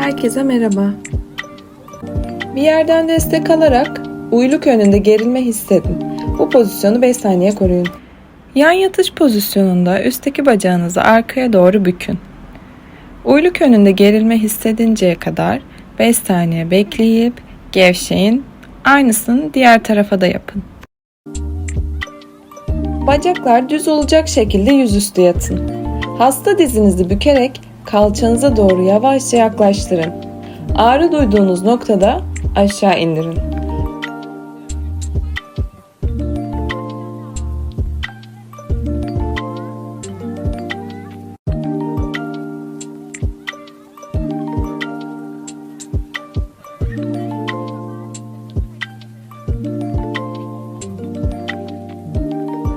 Herkese merhaba. Bir yerden destek alarak uyluk önünde gerilme hissedin. Bu pozisyonu 5 saniye koruyun. Yan yatış pozisyonunda üstteki bacağınızı arkaya doğru bükün. Uyluk önünde gerilme hissedinceye kadar 5 saniye bekleyip gevşeyin. Aynısını diğer tarafa da yapın. Bacaklar düz olacak şekilde yüzüstü yatın. Hasta dizinizi bükerek kalçanıza doğru yavaşça yaklaştırın. Ağrı duyduğunuz noktada aşağı indirin.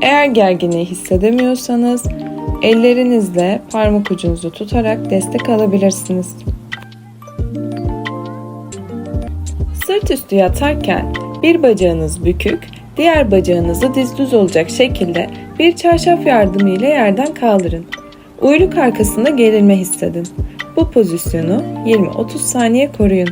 Eğer gerginliği hissedemiyorsanız ellerinizle parmak ucunuzu tutarak destek alabilirsiniz. Sırt üstü yatarken bir bacağınız bükük, diğer bacağınızı diz düz olacak şekilde bir çarşaf yardımıyla yerden kaldırın. Uyluk arkasında gerilme hissedin. Bu pozisyonu 20-30 saniye koruyun.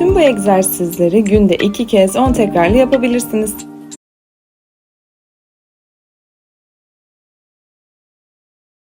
Tüm bu egzersizleri günde 2 kez 10 tekrarlı yapabilirsiniz.